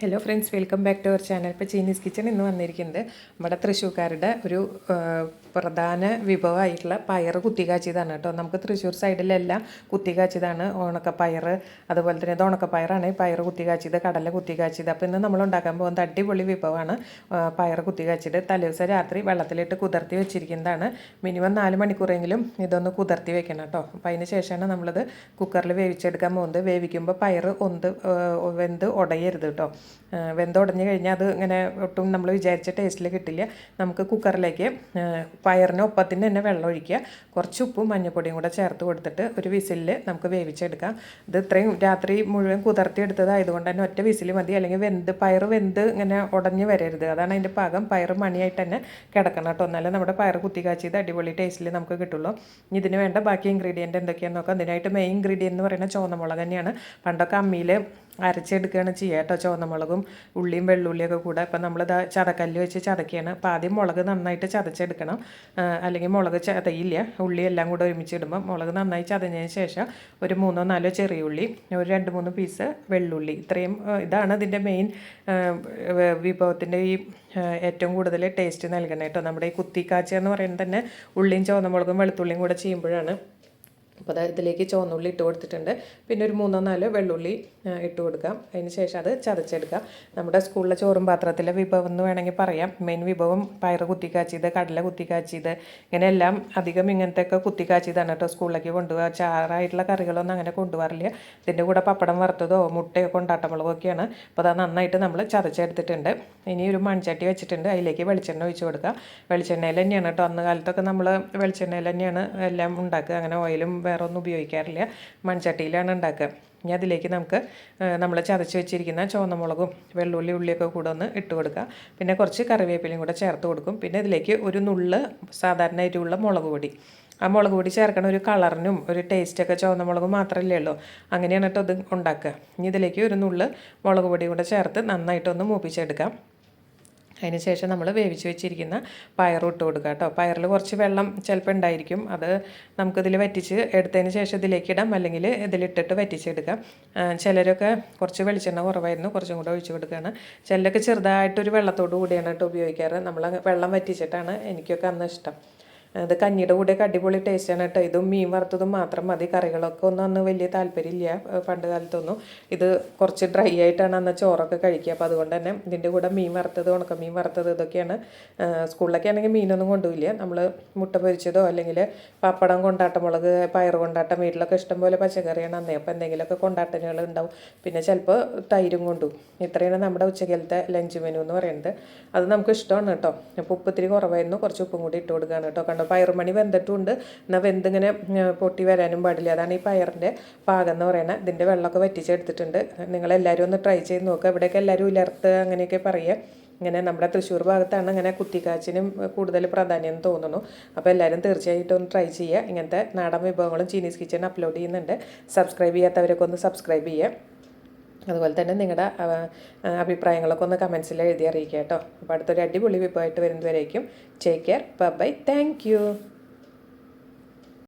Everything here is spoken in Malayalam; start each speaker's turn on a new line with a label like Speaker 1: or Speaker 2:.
Speaker 1: Hello friends welcome back to our channel ഇപ്പോൾ ചൈനീസ് കിച്ചൺ ഇന്ന് വന്നിരിക്കുന്നത് നമ്മുടെ തൃശ്ശൂർക്കാരുടെ ഒരു പ്രധാന വിഭവമായിട്ടുള്ള പയർ കുത്തിക്കാച്ചിയതാണ് കേട്ടോ. നമുക്ക് തൃശ്ശൂർ സൈഡിലെല്ലാം കുത്തിക്കാച്ചിയതാണ്. ഉണക്കപ്പയർ അതുപോലെ തന്നെ ഇത് ഉണക്കപ്പയറാണ് പയർ കുത്തിക്കാച്ചിയത് കടല കുത്തിക്കാച്ചിയത്. അപ്പോൾ ഇന്ന് നമ്മൾ ഉണ്ടാക്കാൻ പോകുന്നത് അടിപൊളി വിഭവമാണ് പയർ കുത്തിക്കാച്ചിയത്. തലേദിവസം രാത്രി വെള്ളത്തിലിട്ട് കുതിർത്തി വെച്ചിരിക്കുന്നതാണ്. മിനിമം നാല് മണിക്കൂറെങ്കിലും ഇതൊന്ന് കുതിർത്തി വെക്കണം കേട്ടോ. അപ്പോൾ അതിന് ശേഷമാണ് നമ്മളിത് കുക്കറിൽ വേവിച്ചെടുക്കാൻ പോകുന്നത്. വേവിക്കുമ്പോൾ പയർ ഒന്ന് വെന്ത് ഉടയരുത് കേട്ടോ. ആ, വെന്ത് ഉടഞ്ഞു കഴിഞ്ഞാൽ അത് ഇങ്ങനെ ഒട്ടും നമ്മൾ വിചാരിച്ച ടേസ്റ്റിൽ കിട്ടില്ല. നമുക്ക് കുക്കറിലേക്ക് പയറിന് ഒപ്പത്തിന് തന്നെ വെള്ളം ഒഴിക്കുക. കുറച്ച് ഉപ്പും മഞ്ഞൾപ്പൊടിയും കൂടെ ചേർത്ത് കൊടുത്തിട്ട് ഒരു വിസിലിൽ നമുക്ക് വേവിച്ചെടുക്കാം. ഇത് ഇത്രയും രാത്രി മുഴുവൻ കുതിർത്തി എടുത്തതായതുകൊണ്ട് തന്നെ ഒറ്റ വിസിൽ മതി. അല്ലെങ്കിൽ വെന്ത് പയർ വെന്ത് ഇങ്ങനെ ഉടഞ്ഞു വരരുത്. അതാണ് അതിന്റെ പാകം. പയർ മണിയായിട്ട് തന്നെ കിടക്കണം കേട്ടോ. എന്നാലും നമ്മുടെ പയർ കുത്തി കാച്ചിയത് അടിപൊളി ടേസ്റ്റിൽ നമുക്ക് കിട്ടുള്ളൂ. ഇതിന് വേണ്ട ബാക്കി ഇൻഗ്രീഡിയന്റ് എന്തൊക്കെയാണെന്ന് നോക്കാം. അതിനായിട്ട് മെയിൻ ഇൻഗ്രീഡിയന്റ് എന്ന് പറയുന്നത് ചുവന്നമുളക് തന്നെയാണ്. പണ്ടൊക്കെ അമ്മിയിൽ അരച്ചെടുക്കുകയാണ് ചെയ്യുക കേട്ടോ. ചുവന്നമുളകും ഉള്ളിയും വെള്ളുള്ളിയൊക്കെ കൂടെ. ഇപ്പം നമ്മളിത് ചതക്കല്ല് വെച്ച് ചതക്കുകയാണ്. അപ്പോൾ ആദ്യം മുളക് നന്നായിട്ട് ചതച്ചെടുക്കണം. അല്ലെങ്കിൽ മുളക് ചതയില്ല ഉള്ളി എല്ലാം കൂടെ ഒരുമിച്ച് ഇടുമ്പോൾ മുളക് നന്നായി ചതഞ്ഞതിന് ശേഷം ഒരു മൂന്നോ നാലോ ചെറിയ ഉള്ളി ഒരു രണ്ട് മൂന്ന് പീസ് വെള്ളുള്ളി. ഇത്രയും ഇതാണ് ഇതിന്റെ മെയിൻ വിഭവത്തിന്റെ ഈ ഏറ്റവും കൂടുതൽ ടേസ്റ്റ് നൽകുന്നത് കേട്ടോ. നമ്മുടെ ഈ കുത്തിക്കാച്ച എന്ന് പറയുന്നത് തന്നെ ഉള്ളിയും ചുവന്നമുളകും വെളുത്തുള്ളിയും കൂടെ ചെയ്യുമ്പോഴാണ്. അപ്പോൾ അത് ഇതിലേക്ക് ചുവന്നുള്ളി ഇട്ട് കൊടുത്തിട്ടുണ്ട്. പിന്നെ ഒരു മൂന്നോ നാലോ വെള്ളുള്ളി ഇട്ട് കൊടുക്കാം. അതിന് ശേഷം അത് ചതച്ചെടുക്കാം. നമ്മുടെ സ്കൂളിലെ ചോറും പാത്രത്തിലെ വിഭവം എന്ന് വേണമെങ്കിൽ പറയാം. മെയിൻ വിഭവം പയറ് കുത്തിക്കാച്ചിയത് കടല കുത്തിക്കാച്ചിയത് ഇങ്ങനെയെല്ലാം അധികം ഇങ്ങനത്തെ ഒക്കെ കുത്തിക്കാച്ചിയതാണ് കേട്ടോ സ്കൂളിലേക്ക് കൊണ്ടുപോകുക ചാറായിട്ടുള്ള കറികളൊന്നും അങ്ങനെ കൊണ്ടുപോകാറില്ല ഇതിന്റെ കൂടെ പപ്പടം വറുത്തതോ മുട്ടയോ കൊണ്ടാട്ടമുളകോ ഒക്കെയാണ് അപ്പോൾ അത് നന്നായിട്ട് നമ്മൾ ചതച്ചെടുത്തിട്ടുണ്ട്. ഇനി ഒരു മൺചട്ടി വെച്ചിട്ടുണ്ട്. അതിലേക്ക് വെളിച്ചെണ്ണ ഒഴിച്ച് കൊടുക്കുക വെളിച്ചെണ്ണയിൽ തന്നെയാണ് കേട്ടോ. അന്ന് കാലത്തൊക്കെ നമ്മൾ വെളിച്ചെണ്ണയിൽ തന്നെയാണ് എല്ലാം ഉണ്ടാക്കുക. അങ്ങനെ ഓയിലും വേറെ ഒന്നും ഉപയോഗിക്കാറില്ല. മൺചട്ടിയിലാണ് ഉണ്ടാക്കുക. ഇനി അതിലേക്ക് നമുക്ക് നമ്മൾ ചതച്ച് വെച്ചിരിക്കുന്ന ചുവന്നമുളകും വെള്ളുള്ളി ഉള്ളിയൊക്കെ കൂടെ ഒന്ന് ഇട്ട് കൊടുക്കുക. പിന്നെ കുറച്ച് കറിവേപ്പിലയും കൂടെ ചേർത്ത് കൊടുക്കും. പിന്നെ ഇതിലേക്ക് ഒരു നുള്ള് സാധാരണ എരിവുള്ള മുളക് പൊടി. ആ മുളക് പൊടി ചേർക്കണ ഒരു കളറിനും ഒരു ടേസ്റ്റൊക്കെ ചുവന്ന മുളക് മാത്രമല്ലേ ഉള്ളൂ. അങ്ങനെയാണ് കേട്ടോ ഇത് ഉണ്ടാക്കുക. ഇനി ഇതിലേക്ക് ഒരു നുള്ള് മുളക് പൊടി കൂടെ ചേർത്ത് നന്നായിട്ടൊന്ന് മൂപ്പിച്ചെടുക്കാം. അതിന് ശേഷം നമ്മൾ വേവിച്ച് വെച്ചിരിക്കുന്ന പയറും ഇട്ട് കൊടുക്കുക കേട്ടോ. പയറിൽ കുറച്ച് വെള്ളം ചിലപ്പോൾ ഉണ്ടായിരിക്കും അത് നമുക്കിതിൽ വറ്റിച്ച് എടുത്തതിന് ശേഷം ഇതിലേക്ക് ഇടാം. അല്ലെങ്കിൽ ഇതിലിട്ടിട്ട് വറ്റിച്ചെടുക്കാം. ചിലരൊക്കെ കുറച്ച് വെളിച്ചെണ്ണ കുറവായിരുന്നു. കുറച്ചും കൂടെ ഒഴിച്ചു കൊടുക്കുകയാണ്. ചിലരൊക്കെ ചെറുതായിട്ടൊരു വെള്ളത്തോട് കൂടിയാണ് കേട്ടോ ഉപയോഗിക്കാറ്. നമ്മൾ വെള്ളം വറ്റിച്ചിട്ടാണ് എനിക്കൊക്കെ അന്ന് ഇഷ്ടം. അത് കഞ്ഞിയുടെ കൂടെയൊക്കെ അടിപൊളി ടേസ്റ്റാണ് കേട്ടോ. ഇതും മീൻ വറുത്തതും മാത്രം മതി. കറികളൊക്കെ ഒന്നും അന്ന് വലിയ താല്പര്യമില്ല പണ്ട് കാലത്തൊന്നും. ഇത് കുറച്ച് ഡ്രൈ ആയിട്ടാണ് അന്ന് ചോറൊക്കെ കഴിക്കുക. അപ്പോൾ അതുകൊണ്ട് തന്നെ ഇതിന്റെ കൂടെ മീൻ വറുത്തത് ഉണക്കമീൻ വറുത്തത് ഇതൊക്കെയാണ്. സ്കൂളിലൊക്കെ ആണെങ്കിൽ മീനൊന്നും കൊണ്ടുപോയില്ല നമ്മൾ മുട്ട പൊരിച്ചതോ അല്ലെങ്കിൽ പപ്പടം കൊണ്ടാട്ടമുളക് പയർ കൊണ്ടാട്ടം വീട്ടിലൊക്കെ ഇഷ്ടംപോലെ പച്ചക്കറിയാണ് അന്നേ. അപ്പോൾ എന്തെങ്കിലുമൊക്കെ കൊണ്ടാട്ടനുകൾ ഉണ്ടാവും. പിന്നെ ചിലപ്പോൾ തൈരും കൊണ്ടു. ഇത്രയാണ് നമ്മുടെ ഉച്ചക്കലത്തെ ലഞ്ച് മെനു എന്ന് പറയുന്നത്. അത് നമുക്ക് ഇഷ്ടമാണ് കേട്ടോ. അപ്പോൾ ഉപ്പ് ഇത്തിരി കുറവായിരുന്നു. കുറച്ച് ഉപ്പും കൂടി ഇട്ട് കൊടുക്കുകയാണ് കേട്ടോ. കണ്ടോ? പയറുമണി വെന്തിട്ടുണ്ട്. എന്നാൽ വെന്തിങ്ങനെ പൊട്ടി വരാനും പാടില്ല. അതാണ് ഈ പയറിന്റെ പാകം എന്ന് പറയുന്നത് ഇതിന്റെ വെള്ളമൊക്കെ വറ്റിച്ചെടുത്തിട്ടുണ്ട്. നിങ്ങളെല്ലാവരും ഒന്ന് ട്രൈ ചെയ്ത് നോക്കുക ഇവിടെയൊക്കെ എല്ലാവരും ഉലർത്ത് അങ്ങനെയൊക്കെ പറയുക ഇങ്ങനെ നമ്മുടെ തൃശ്ശൂർ ഭാഗത്താണ് ഇങ്ങനെ കുത്തിക്കാച്ചിനും കൂടുതൽ പ്രാധാന്യം തോന്നുന്നു. അപ്പോൾ എല്ലാവരും തീർച്ചയായിട്ടും ഒന്ന് ട്രൈ ചെയ്യുക. ഇങ്ങനത്തെ നാടൻ വിഭവങ്ങളും ചീനീസ് കിച്ചൺ അപ്ലോഡ് ചെയ്യുന്നുണ്ട്. സബ്സ്ക്രൈബ് ചെയ്യാത്തവരൊക്കെ ഒന്ന് സബ്സ്ക്രൈബ് ചെയ്യുക. അതുപോലെ തന്നെ നിങ്ങളുടെ അഭിപ്രായങ്ങളൊക്കെ ഒന്ന് കമൻസിൽ എഴുതി അറിയിക്കുക കേട്ടോ. അപ്പോൾ അടുത്തൊരു അടിപൊളി വിഭവമായിട്ട് വരുന്നതുവരേക്കും take care bye thank you